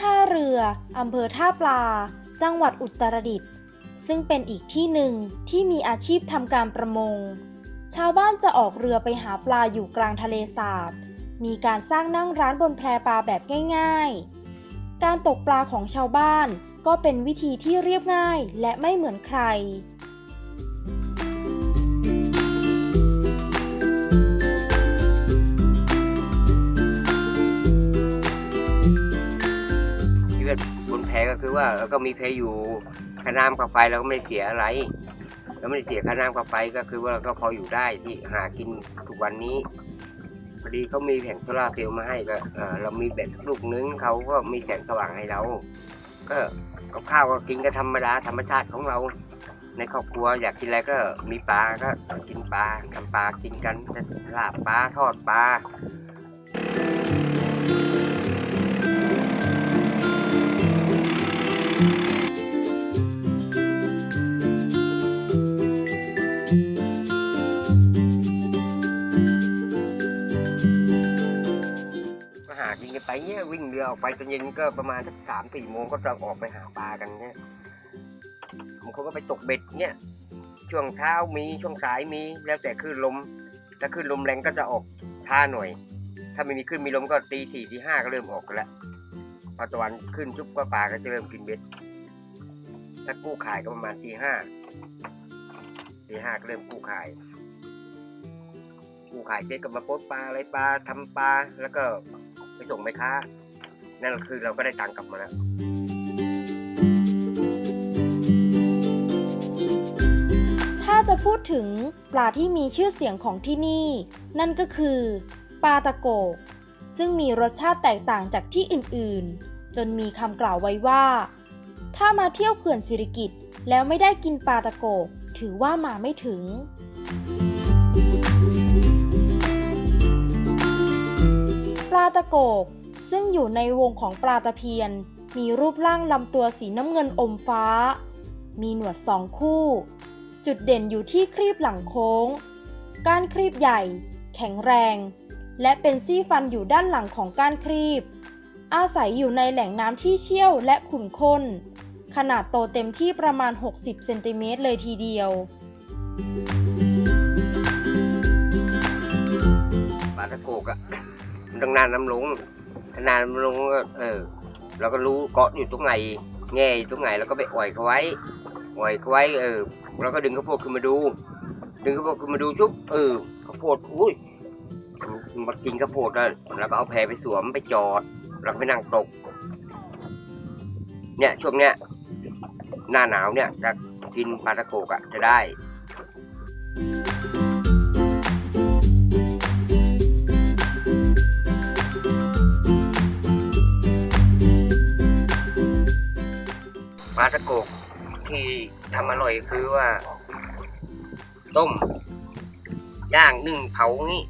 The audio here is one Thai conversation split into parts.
ท่าเรือำเภอท่าปลา จังหวัดอุตรดิตถ์ ซึ่งเป็นอีกที่หนึ่งที่มีอาชีพทำการประมง ชาวบ้านจะออกเรือไปหาปลาอยู่กลางทะเลสาบ มีการสร้างนั่งร้านบนแพปลาแบบง่าย ๆ การตกปลาของชาวบ้านก็เป็นวิธีที่เรียบง่ายและไม่เหมือนใคร นแพก็คือว่าเราก็มีแพยอยู่ค่าน้ำค่าไฟเราก็ไม่เสียอะไรเราไม่ได้เสียค่าน้ำค่าไฟก็คือว่าเราก็พออยู่ได้ที่หากินทุกวันนี้พอดีเขามีแผงโซลาร์เซลล์มาให้ก็เออเรามีแบตลูกนึงเขาก็มีแสงสว่างให้เรา ก็กับข้าวก็กินก็ธรรมดาธรรมชาติของเรา ในครอบครัวอยากกินอะไรก็มีปลาก็กินปลาทำปลากินกันลาบปลาทอดปลา เนี่ยวิ่งเรือออกไปตอนเย็นก็ประมาณสักสามสี่โมงก็จะออกไปหาปลากันเนี่ยบางคนก็ไปตกเบ็ดเนี่ยช่วงเช้ามีช่วงสายมีแล้วแต่คลื่นลมถ้าคลื่นลมแรงก็จะออกท่าหน่อย ถ้าไม่มีคลื่นมีลมก็ตีสี่ตีห้าก็เริ่มออกกันแล้วพอตะวันขึ้นชุบก็ปลาก็จะเริ่มกินเบ็ดถ้ากู้ขายก็ประมาณตีห้าตีห้าก็เริ่มกู้ขายกู้ขายเสร็จก็มาโพสปลาอะไรปลาทำปลาแล้วก็ ส่งแม่ค้านั่นคือเราก็ได้ตังค์กลับมาแล้วถ้าจะพูดถึงปลาที่มีชื่อเสียงของที่นี่ นั่นก็คือปลาตะโกก ซึ่งมีรสชาติแตกต่างจากที่อื่นๆ จนมีคำกล่าวไว้ว่า ถ้ามาเที่ยวเขื่อนสิริกิตแล้วไม่ได้กินปลาตะโกก ถือว่ามาไม่ถึง ลาตะโกก ซึ่งอยู่ในวงของปลาตะเพียน มีรูปร่างลำตัวสีน้ำเงินอมฟ้า มีหนวดสองคู่ จุดเด่นอยู่ที่ครีบหลังโค้ง ก้านครีบใหญ่ แข็งแรง และเป็นซี่ฟันอยู่ด้านหลังของก้านครีบ อาศัยอยู่ในแหล่งน้ำที่เชี่ยวและขุ่นข้น ขนาดโตเต็มที่ประมาณ 60 เซนติเมตรเลยทีเดียวปลาตะโกกอะ มันต้องนานน้ำลงนานน้ำลงก็เออเราก็รู้เกาะอยู่ตรงไหนแง่อยู่ตรงไหนเราก็ไปอ่อยเขาไว้อ่อยเขาไว้เออเราก็ดึงข้าวโพดขึ้นมาดู ดึงข้าวโพดขึ้นมาดูชุบเออข้าวโพดอุ้ยมากินข้าวโพดแล้วแล้วก็เอาแพไปสวมไปจอดแล้วก็ไปนั่งตก เนี่ยช่วงเนี้ยหน้าหนาวเนี่ยจะกินปลาตะโกกอะจะได้ ปลาตะโกกที่ทำอร่อยคือว่า ต้ม ย่างนึ่งเผางี้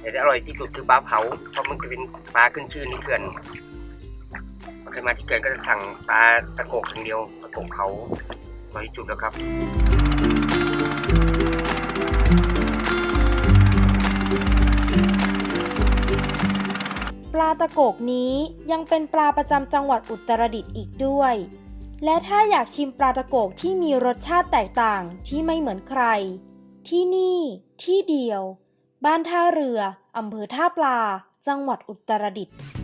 แต่อร่อยที่สุดคือปลาเผาเพราะมันจะเป็นปลาขึ้นชื่อในเขื่อนใครมาที่เขื่อนก็จะสั่งปลาตะโกกอย่างเดียวตะโกกเผาอร่อยที่สุดแล้วครับปลาตะโกกนี้ยังเป็นปลาประจำจังหวัดอุตรดิตถ์อีกด้วย และถ้าอยากชิมปลาตะโกกที่มีรสชาติแตกต่างที่ไม่เหมือนใคร ที่นี่ที่เดียว บ้านท่าเรืออำเภอท่าปลา จังหวัดอุตรดิตถ์